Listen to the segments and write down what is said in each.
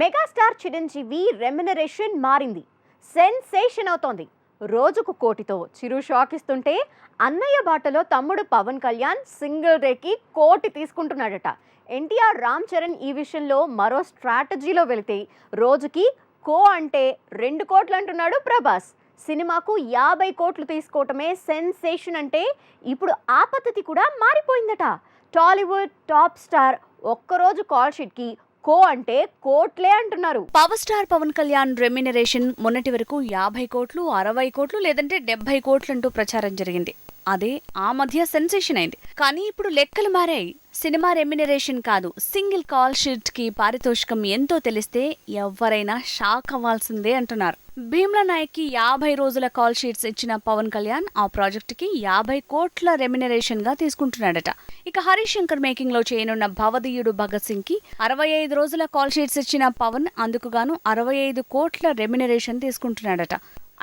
Megastar Chiranjeevi remuneration మారింది. Sensation అవుతోంది. రోజుకు కోటితో చిరు షాక్ ఇస్తుంటే అన్నయ్య బాటలో తమ్ముడు పవన్ కళ్యాణ్ సింగిల్ రేకి కోటి తీసుకుంటున్నాడట. ఎన్టీఆర్ రామ్ చరణ్ ఈ విషయంలో మరో స్ట్రాటజీలో వెళితే రోజుకి కో అంటే రెండు కోట్లు అంటున్నాడు ప్రభాస్. సినిమాకు యాభై కోట్లు తీసుకోవటమే సెన్సేషన్ అంటే ఇప్పుడు ఆ పద్ధతి కూడా మారిపోయిందట. టాలీవుడ్ టాప్ స్టార్ ఒక్కరోజు కాల్ షీట్కి కో అంటే కోట్లే అంటున్నారు. Power star Pawan Kalyan remuneration మొన్నటి వరకు యాభై కోట్లు అరవై కోట్లు లేదంటే డెబ్బై కోట్లు అంటూ ప్రచారం జరిగింది. అదే ఆ మధ్య సెన్సేషన్ అయింది. కానీ ఇప్పుడు లెక్కలు మారాయి. సినిమా రెమ్యునరేషన్ కాదు సింగిల్ కాల్ షీట్కి పారితోషికం ఎంతో తెలిస్తే ఎవరైనా షాక్ అవ్వాల్సిందే అంటున్నారు. భీమ్ల నాయక్కి యాభై రోజుల కాల్ షీట్స్ ఇచ్చిన పవన్ కళ్యాణ్ ఆ ప్రాజెక్టుకి యాభై కోట్ల రెమ్యునరేషన్గా తీసుకుంటున్నాడట. ఇక హరీష్ శంకర్ మేకింగ్లో చేయనున్న భవదీయుడు భగత్ సింగ్కి అరవై ఐదు రోజుల కాల్ షీట్స్ ఇచ్చిన పవన్ అందుకుగాను అరవై ఐదు కోట్ల రెమ్యునరేషన్ తీసుకుంటున్నాడట.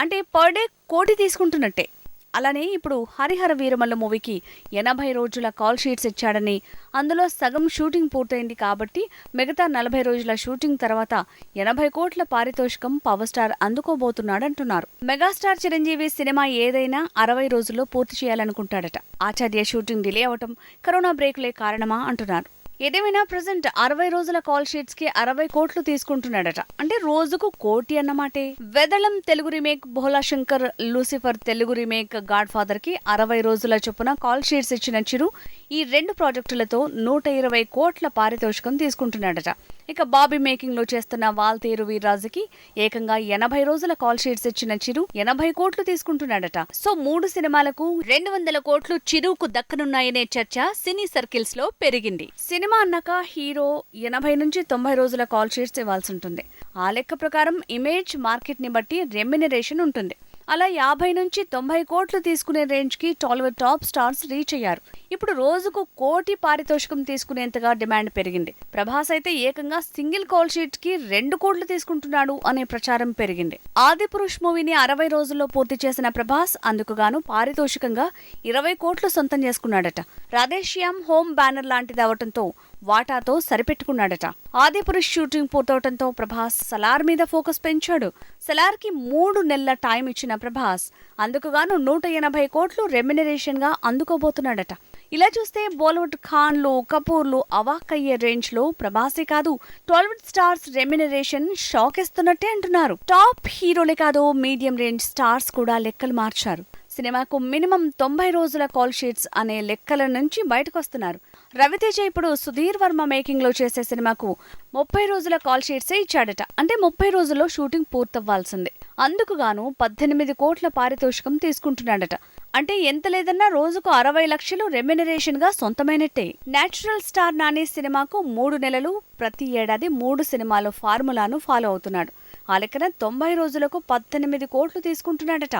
అంటే పర్ డే కోటి తీసుకుంటున్నట్టే. అలానే ఇప్పుడు హరిహర వీరమల్ల మూవీకి ఎనభై రోజుల కాల్ షీట్స్ ఇచ్చాడని అందులో సగం షూటింగ్ పూర్తయింది కాబట్టి మిగతా నలభై రోజుల షూటింగ్ తర్వాత ఎనభై కోట్ల పారితోషికం పవర్ స్టార్ అందుకోబోతున్నాడంటున్నారు. మెగాస్టార్ చిరంజీవి సినిమా ఏదైనా అరవై రోజుల్లో పూర్తి చేయాలనుకుంటాడట. ఆచార్య షూటింగ్ డిలే అవటం కరోనా బ్రేకులే కారణమా అంటున్నారు. ఏదేమైనా ప్రజెంట్ అరవై రోజుల కాల్ షీట్స్కి అరవై కోట్లు తీసుకుంటున్నాడట. అంటే రోజుకు కోటి అన్నమాటే Vedalam Telugu remake Bhola Shankar Lucifer Telugu remake God ఫాదర్కి అరవై రోజుల చొప్పున కాల్ షీట్స్ ఇచ్చిన చిరు ఈ రెండు ప్రాజెక్టులతో నూట ఇరవై కోట్ల పారితోషికం తీసుకుంటున్నాడట. ఇక బాబీ మేకింగ్లో చేస్తున్న వాల్తేరు వీర్రాజుకి ఏకంగా ఎనభై రోజుల కాల్ షీట్స్ ఇచ్చిన చిరు ఎనభై కోట్లు తీసుకుంటున్నాడట. సో మూడు సినిమాలకు రెండు వందల కోట్లు చిరుకు దక్కనున్నాయనే చర్చ సినీ సర్కిల్స్లో పెరిగింది. సినిమా అన్నాక హీరో ఎనభై నుంచి తొంభై రోజుల కాల్ షీట్స్ ఇవ్వాల్సి ఉంటుంది. ఆ లెక్క ప్రకారం ఇమేజ్ మార్కెట్ని బట్టి రెమ్యునరేషన్ ఉంటుంది. అలా యాభై నుంచి తొంభై కోట్లు తీసుకునే రేంజ్కి టాలీవుడ్ టాప్ స్టార్స్ రీచ్ అయ్యారు. ఇప్పుడు రోజుకు కోటి పారితోషికం తీసుకునేంతగా డిమాండ్ పెరిగింది. ప్రభాస్ అయితే ఏకంగా సింగిల్ కాల్ షీట్కి రెండు కోట్లు తీసుకుంటున్నాడు అనే ప్రచారం పెరిగింది. ఆది పురుష్ మూవీని అరవై రోజుల్లో పూర్తి చేసిన ప్రభాస్ అందుకుగాను పారితోషికంగా ఇరవై కోట్లు సొంతం చేసుకున్నాడట. రాధేశ్యామ్ హోమ్ బ్యానర్ లాంటిది అవటంతో వాటాతో సరిపెట్టుకున్నాడట. ఆది పురుష్ షూటింగ్ పూర్తవటంతో ప్రభాస్ సలార్ మీద ఫోకస్ పెంచాడు. సలార్కి మూడు నెలల టైం ఇచ్చిన ప్రభాస్ అందుకుగాను నూట ఎనభై కోట్లు రెమ్యునరేషన్గా అందుకోబోతున్నాడట. ఇలా చూస్తే బాలీవుడ్ ఖాన్లు కపూర్లు అవాక్కయ్యే రేంజ్లో ప్రభాసే కాదు టాలీవుడ్ స్టార్స్ రెమ్యునరేషన్ షాక్ ఇస్తున్నట్టే అంటున్నారు టాప్ హీరోలే కాదు మీడియం రేంజ్ స్టార్స్ కూడా లెక్కలు మార్చారు సినిమాకు మినిమం తొంభై రోజుల కాల్ షీట్స్ అనే లెక్కల నుంచి బయటకొస్తున్నారు రవితేజ ఇప్పుడు సుధీర్ వర్మ మేకింగ్లో చేసే సినిమాకు ముప్పై రోజుల కాల్ షీట్సే ఇచ్చాడట. అంటే ముప్పై రోజుల్లో షూటింగ్ పూర్తవ్వాల్సిందే. అందుకు గాను పద్దెనిమిది కోట్ల పారితోషికం తీసుకుంటున్నాడట. అంటే ఎంత లేదన్నా రోజుకు అరవై లక్షలు రెమ్యునరేషన్గా సొంతమైనట్టే. నేచురల్ స్టార్ నాని సినిమాకు మూడు నెలలు ప్రతి ఏడాది మూడు సినిమాలు ఫార్ములాను ఫాలో అవుతున్నాడు. ఆ లెక్కన తొంభై రోజులకు పద్దెనిమిది కోట్లు తీసుకుంటున్నాడట.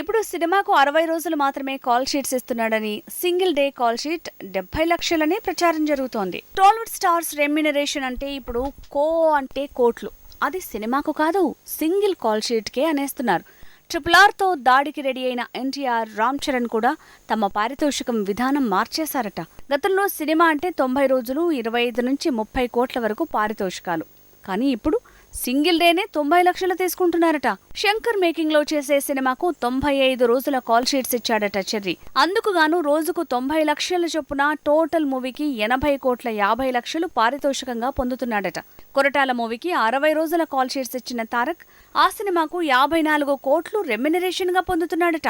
ఇప్పుడు సినిమాకు అరవై రోజులు మాత్రమే కాల్ షీట్స్ ఇస్తున్నాడని సింగిల్ డే కాల్ షీట్ డెబ్బై లక్షలని ప్రచారం జరుగుతోంది. టాలీవుడ్ స్టార్స్ రెమ్యునరేషన్ అంటే ఇప్పుడు కో అంటే కోట్లు. అది సినిమాకు కాదు సింగిల్ కాల్ షీట్కే అనేస్తున్నారు. ట్రిపుల్ ఆర్తో దాడికి రెడీ అయిన ఎన్టీఆర్ రామ్ చరణ్ కూడా తమ పారితోషికం విధానం మార్చేశారట. గతంలో సినిమా అంటే తొంభై రోజులు ఇరవై ఐదు నుంచి ముప్పై కోట్ల వరకు పారితోషికాలు. కానీ ఇప్పుడు సింగిల్ డేనే తొంభై లక్షలు తీసుకుంటున్నారట. శంకర్ మేకింగ్లో చేసే సినిమాకు తొంభై ఐదు రోజుల కాల్ షీట్స్ ఇచ్చాడట చెర్రి. అందుకు గాను రోజుకు తొంభై లక్షల చొప్పున టోటల్ మూవీకి ఎనభై కోట్ల యాభై లక్షలు పారితోషికంగా పొందుతున్నాడట. కొరటాల మూవీకి అరవై రోజుల కాల్ షీట్స్ ఇచ్చిన తారక్ ఆ సినిమాకు యాభై నాలుగు కోట్లు రెమ్యునరేషన్గా పొందుతున్నాడట.